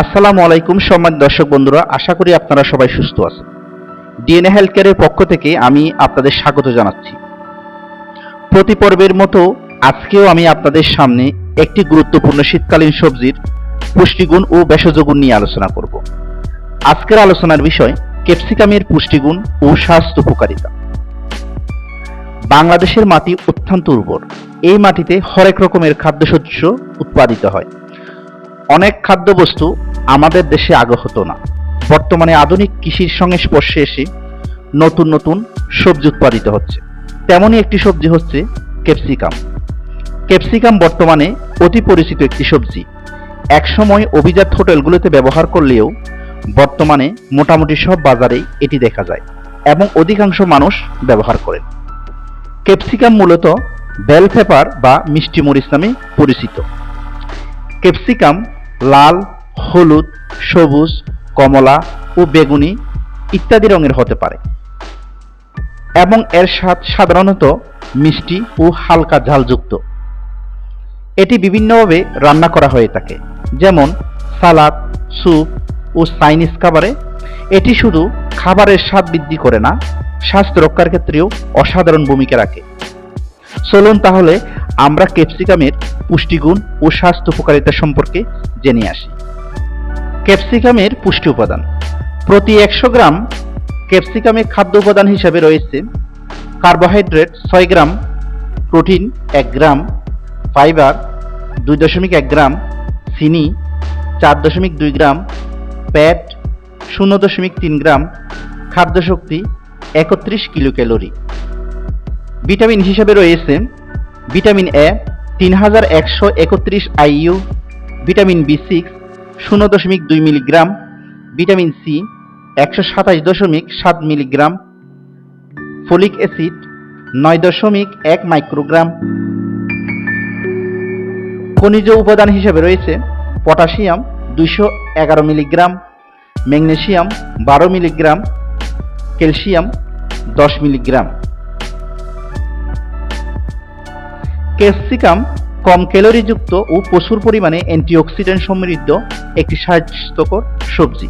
আসসালামু আলাইকুম সম্মান দর্শক বন্ধুরা, আশা করি আপনারা সবাই সুস্থ আছেন। ডিএনএ হেলথ কেয়ারের পক্ষ থেকে আমি আপনাদের স্বাগত জানাচ্ছি। প্রতি পর্বের মতো আজকেও আমি আপনাদের সামনে একটি গুরুত্বপূর্ণ শীতকালীন সবজির পুষ্টিগুণ ও ভেষজ গুণ নিয়ে আলোচনা করব। আজকের আলোচনার বিষয় ক্যাপসিকামের পুষ্টিগুণ ও স্বাস্থ্য উপকারিতা। বাংলাদেশের মাটি অত্যন্ত উর্বর। এই মাটিতে হরেক রকমের খাদ্যশস্য উৎপাদিত হয়। অনেক খাদ্যবস্তু আমাদের দেশে আগে হতো না। বর্তমানে আধুনিক কৃষির সঙ্গে স্পর্শে এসে নতুন নতুন সবজি উৎপাদিত হচ্ছে। তেমনই একটি সবজি হচ্ছে ক্যাপসিকাম। ক্যাপসিকাম বর্তমানে অতি পরিচিত একটি সবজি। একসময় অভিজাত হোটেলগুলোতে ব্যবহার করলেও বর্তমানে মোটামুটি সব বাজারেই এটি দেখা যায় এবং অধিকাংশ মানুষ ব্যবহার করেন। ক্যাপসিকাম মূলত বেল পেপার বা মিষ্টি মরিচ নামে পরিচিত। ক্যাপসিকাম লাল, হলুদ, সবুজ, কমলা ও বেগুনি ইত্যাদি রঙের হতে পারে। এবং এর স্বাদ সাধারণত মিষ্টি ও হালকা ঝালযুক্ত। এটি বিভিন্নভাবে রান্না করা হয়ে থাকে, যেমন সালাদ, স্যুপ ও চাইনিজ খাবারে। এটি শুধু খাবারের স্বাদ বৃদ্ধি করে না, স্বাস্থ্য রক্ষার ক্ষেত্রেও অসাধারণ ভূমিকা রাখে। চলুন তাহলে আমরা ক্যাপসিকামের পুষ্টিগুণ ও স্বাস্থ্য উপকারিতা সম্পর্কে জেনে আসি। ক্যাপসিকামের পুষ্টি উপাদান। প্রতি একশো গ্রাম ক্যাপসিকামে খাদ্য উপাদান হিসাবে রয়েছে কার্বোহাইড্রেট ছয় গ্রাম, প্রোটিন এক গ্রাম, ফাইবার দুই দশমিক এক গ্রাম, চিনি চার দশমিক দুই গ্রাম প্যাট শূন্য দশমিক তিন গ্রাম, খাদ্যশক্তি একত্রিশ কিলো ক্যালোরি ভিটামিন হিসাবে রয়েছে ভিটামিন এ তিন হাজার একশো একত্রিশ আইইউ ভিটামিন বি সিক্স শূন্য দশমিক দুই মিলিগ্রাম, ভিটামিন সি, একশো সাতাশ দশমিক সাত মিলিগ্রাম, ফলিক অ্যাসিড, নয় দশমিক এক মাইক্রোগ্রাম। খনিজ উপাদান হিসেবে রয়েছে পটাশিয়াম দুইশো এগারো মিলিগ্রাম, ম্যাগনেশিয়াম বারো মিলিগ্রাম, ক্যালসিয়াম দশ মিলিগ্রাম। ক্যাপসিকাম কম ক্যালোরিযুক্ত ও প্রচুর পরিমাণে অ্যান্টিঅক্সিডেন্ট সমৃদ্ধ একটি স্বাস্থ্যকর সবজি।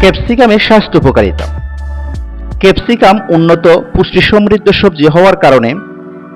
ক্যাপসিকামের স্বাস্থ্য উপকারিতা। ক্যাপসিকাম উন্নত পুষ্টি সমৃদ্ধ সবজি হওয়ার কারণে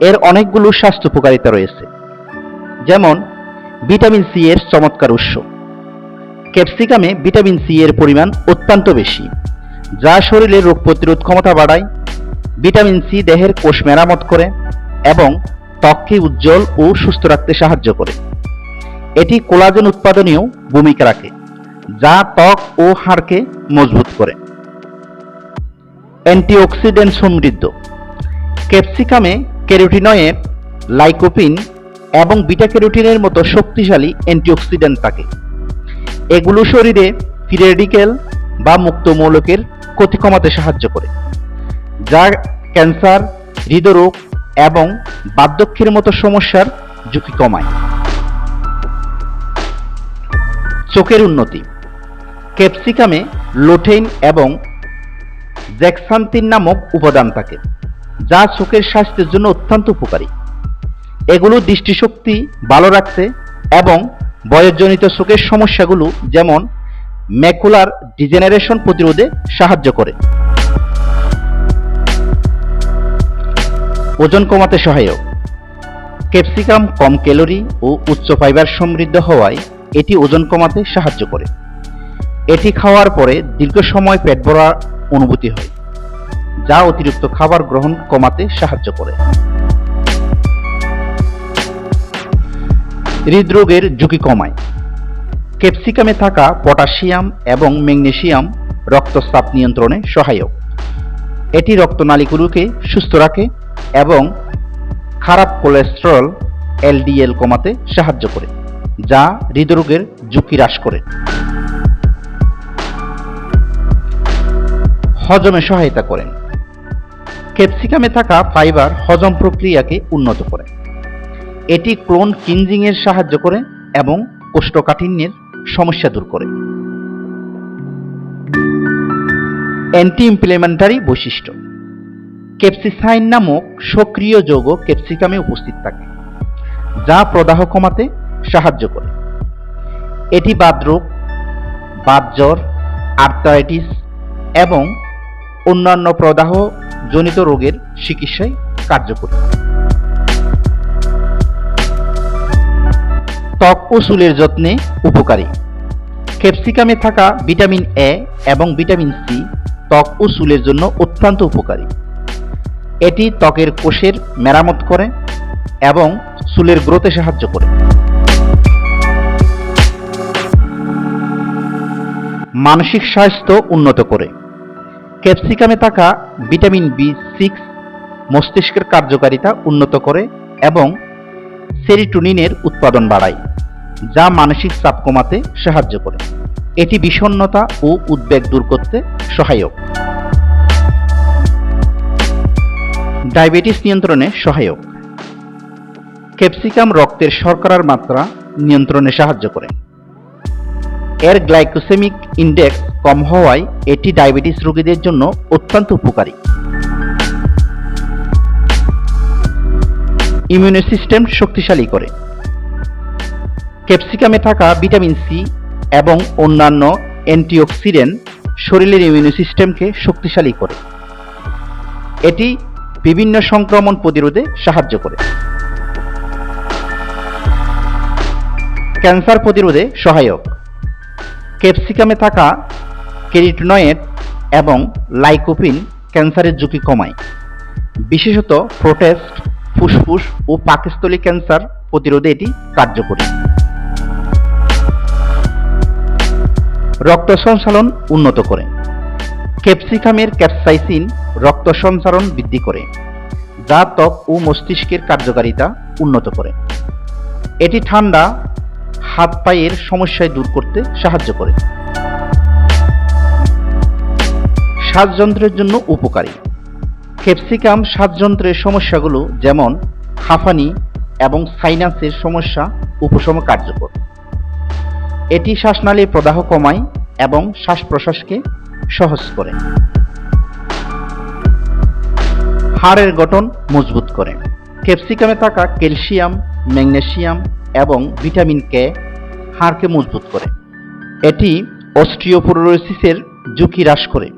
এর অনেকগুলো স্বাস্থ্য উপকারিতা রয়েছে। যেমন, ভিটামিন সি এর চমৎকার উৎস। ক্যাপসিকামে ভিটামিন সি এর পরিমাণ অত্যন্ত বেশি, যা শরীরে রোগ প্রতিরোধ ক্ষমতা বাড়ায় ভিটামিন সি দেহের কোষ মেরামত করে এবং ত্বককে উজ্জ্বল ও সুস্থ রাখতে সাহায্য করে। এটি কোলাজেন উৎপাদনেও ভূমিকা রাখে, যা ত্বক ও হাড়কে মজবুত করে। অ্যান্টিঅক্সিডেন্ট সমৃদ্ধ। ক্যাপসিকামে ক্যারোটিনয়েড, লাইকোপিন এবং বিটা ক্যারোটিনের মতো শক্তিশালী অ্যান্টিঅক্সিডেন্ট থাকে। এগুলো শরীরে ফ্রি রেডিকেল বা মুক্ত মৌলকের ক্ষতি কমাতে সাহায্য করে। যা ক্যান্সার, হৃদরোগ এবং বার্ধক্যের মতো সমস্যার ঝুঁকি কমায়। চোখের উন্নতি। ক্যাপসিকামে লোটেইন এবং জ্যাকসান্তিন নামক উপাদান থাকে, যা চোখের স্বাস্থ্যের জন্য অত্যন্ত উপকারী। এগুলো দৃষ্টিশক্তি ভালো রাখতে এবং বয়সজনিত চোখের সমস্যাগুলো যেমন ম্যাকুলার ডিজেনারেশন প্রতিরোধে সাহায্য করে। ওজন কমাতে সহায়ক। ক্যাপসিকাম কম ক্যালোরি ও উচ্চ ফাইবার সমৃদ্ধ হওয়ায় এটি ওজন কমাতে সাহায্য করে। এটি খাওয়ার পরে দীর্ঘ সময় পেট ভরার অনুভূতি হয়, যা অতিরিক্ত খাবার গ্রহণ কমাতে সাহায্য করে। হৃদরোগের ঝুঁকি কমায়। ক্যাপসিকামে থাকা পটাশিয়াম এবং ম্যাগনেসিয়াম রক্তচাপ নিয়ন্ত্রণে সহায়ক। এটি রক্তনালীগুলোকে সুস্থ রাখে এবং খারাপ কোলেস্টেরল এলডিএল কমাতে সাহায্য করে, যা হৃদরোগের ঝুঁকি হ্রাস করে। হজমে সহায়তা করেন। ক্যাপসিকামে থাকা ফাইবার হজম প্রক্রিয়াকে উন্নত করে। এটি ক্লোন কিনজিং এর সাহায্য করে এবং কোষ্ঠকাঠিন্যের সমস্যা দূর করে। অ্যান্টি ইমপ্লিমেন্টারি বৈশিষ্ট্য। ক্যাপসিসাইন নামক সক্রিয় যৌগ ক্যাপসিকামে উপস্থিত থাকে, যা প্রদাহ কমাতে সাহায্য করে। এটি বাতরোগ বাতজ্বর আর্থারাইটিস এবং অন্যান্য প্রদাহ জনিত রোগের চিকিৎসায় কার্যকরী। ত্বক ও চুলের যত্নে উপকারী। ক্যাপসিকামে থাকা ভিটামিন এ এবং ভিটামিন সি ত্বক ও চুলের জন্য অত্যন্ত উপকারী। এটি ত্বকের কোষের মেরামত করে এবং চুলের গ্রোথে সাহায্য করে। মানসিক স্বাস্থ্য উন্নত করে। ক্যাপসিকামে থাকা ভিটামিন বি সিক্স মস্তিষ্কের কার্যকারিতা উন্নত করে এবং সেরিটোনিনের উৎপাদন বাড়ায়, যা মানসিক চাপ কমাতে সাহায্য করে। এটি বিষণ্ণতা ও উদ্বেগ দূর করতে সহায়ক। ডায়াবেটিস নিয়ন্ত্রণে সহায়ক। ক্যাপসিকাম রক্তের শর্করার মাত্রা নিয়ন্ত্রণে সাহায্য করে। এর গ্লাইকোসেমিক ইন্ডেক্স কম হওয়ায় এটি ডায়াবেটিস রোগীদের জন্য অত্যন্ত উপকারী। ইমিউনি সিস্টেম শক্তিশালী করে। ক্যাপসিকামে থাকা ভিটামিন সি এবং অন্যান্য অ্যান্টিঅক্সিডেন্ট শরীরের ইমিউনি সিস্টেমকে শক্তিশালী করে। এটি বিভিন্ন সংক্রমণ প্রতিরোধে সাহায্য করে। ক্যান্সার প্রতিরোধে সহায়ক। ক্যাপসিকামে থাকা কেরিটনয়েড এবং লাইকোপিন ক্যান্সারের ঝুঁকি কমায়। বিশেষত প্রোটেস্ট, ফুসফুস ও পাকস্থলী ক্যান্সার প্রতিরোধে এটি কার্যকরী। রক্ত সঞ্চালন উন্নত করে। ক্যাপসিকামের ক্যাপসাইসিন রক্ত সঞ্চালন বৃদ্ধি করে, যা ত্বক ও মস্তিষ্কের কার্যকারিতা উন্নত করে। এটি ঠান্ডা, হাত পায়ের সমস্যায় দূর করতে সাহায্য করে। শ্বাসযন্ত্রের জন্য উপকারী। ক্যাপসিকাম শ্বাসযন্ত্রের সমস্যাগুলো যেমন হাঁফানি এবং সাইনাসের সমস্যা উপশম কার্যকর। এটি শ্বাসনালীর প্রদাহ কমায় এবং শ্বাস প্রশ্বাসকে সহজ করে। হাড়ের গঠন মজবুত করে। ক্যাপসিকামে থাকা ক্যালসিয়াম, ম্যাগনেসিয়াম এবং ভিটামিন কে হাড়কে মজবুত করে। এটি অস্ট্রিওপোরোসিসের ঝুঁকি হ্রাস করে।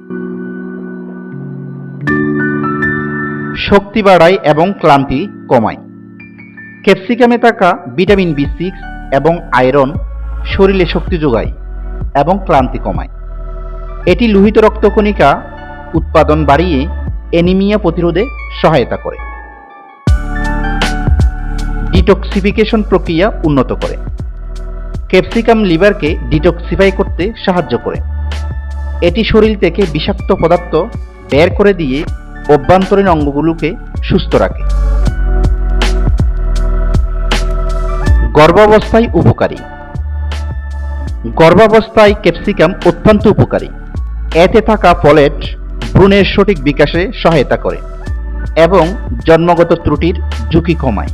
শক্তি বাড়ায় এবং ক্লান্তি কমায়। ক্যাপসিকামে থাকা ভিটামিন বি সিক্স এবং আয়রন শরীরে শক্তি যোগায় এবং ক্লান্তি কমায়। এটি লোহিত রক্তকণিকা উৎপাদন বাড়িয়ে অ্যানিমিয়া প্রতিরোধে সহায়তা করে। ডিটক্সিফিকেশন প্রক্রিয়া উন্নত করে। ক্যাপসিকাম লিভারকে ডিটক্সিফাই করতে সাহায্য করে। এটি শরীর থেকে বিষাক্ত পদার্থ বের করে দিয়ে অভ্যন্তরীণ অঙ্গগুলোকে সুস্থ রাখে। গর্ভাবস্থায় উপকারী। গর্ভাবস্থায় ক্যাপসিকাম অত্যন্ত উপকারী। এতে থাকা ফলেট ভ্রূণের সঠিক বিকাশে সহায়তা করে এবং জন্মগত ত্রুটির ঝুঁকি কমায়।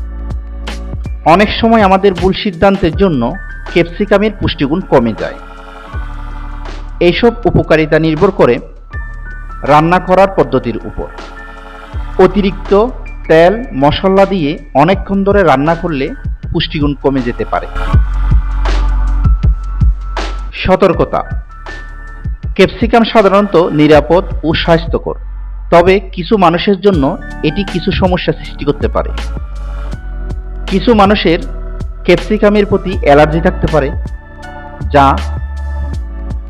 অনেক সময় আমাদের ভুল সিদ্ধান্তের জন্য ক্যাপসিকামের পুষ্টিগুণ কমে যায়। এইসব উপকারিতা নির্ভর করে রান্না করার পদ্ধতির উপর। অতিরিক্ত তেল, মশলা দিয়ে অনেকক্ষণ ধরে রান্না করলে পুষ্টিগুণ কমে যেতে পারে। সতর্কতা। ক্যাপসিকাম সাধারণত নিরাপদ ও স্বাস্থ্যকর, তবে কিছু মানুষের জন্য এটি কিছু সমস্যা সৃষ্টি করতে পারে। কিছু মানুষের ক্যাপসিকামের প্রতি অ্যালার্জি থাকতে পারে, যা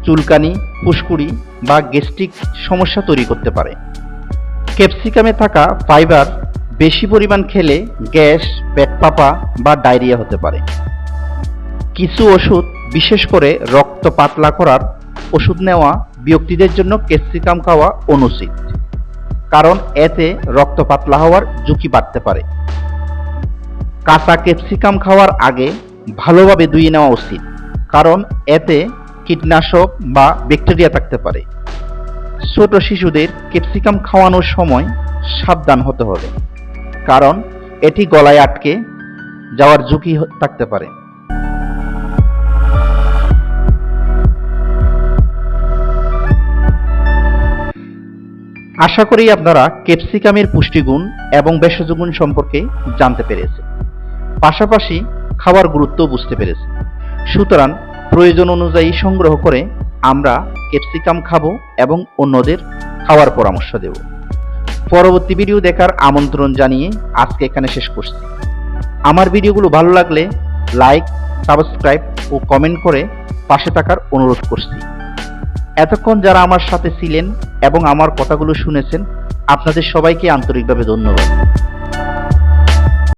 চুলকানি, ফুসকুড়ি বা গ্যাস্ট্রিক সমস্যা তৈরি করতে পারে। ক্যাপসিকামে থাকা ফাইবার বেশি পরিমাণ খেলে গ্যাস, পেট পাপা বা ডায়রিয়া হতে পারে। কিছু ওষুধ, বিশেষ করে রক্ত পাতলা করার ওষুধ নেওয়া ব্যক্তিদের জন্য ক্যাপসিকাম খাওয়া অনুচিত, কারণ এতে রক্ত পাতলা হওয়ার ঝুঁকি বাড়তে পারে। কাঁচা ক্যাপসিকাম খাওয়ার আগে ভালোভাবে ধুয়ে নেওয়া উচিত, কারণ এতে কীটনাশক বা ব্যাকটেরিয়া থাকতে পারে। ছোট শিশুদের ক্যাপসিকাম খাওয়ানোর সময় সাবধান হতে হবে, কারণ এটি গলায় আটকে যাওয়ার ঝুঁকি থাকতে পারে। আশা করি আপনারা ক্যাপসিকামের পুষ্টিগুণ এবং ভেষজ গুণ সম্পর্কে জানতে পেরেছেন। পাশাপাশি খাওয়ার গুরুত্ব বুঝতে পেরেছে সুতরাং প্রয়োজন অনুযায়ী সংগ্রহ করে আমরা ক্যাপসিকাম খাব এবং অন্যদের খাওয়ার পরামর্শ দেব। পরবর্তী ভিডিও দেখার আমন্ত্রণ জানিয়ে আজকে এখানে শেষ করছি। আমার ভিডিওগুলো ভালো লাগলে লাইক, সাবস্ক্রাইব ও কমেন্ট করে পাশে থাকার অনুরোধ করছি। এতক্ষণ যারা আমার সাথে ছিলেন এবং আমার কথাগুলো শুনেছেন আপনাদের সবাইকে আন্তরিকভাবে ধন্যবাদ।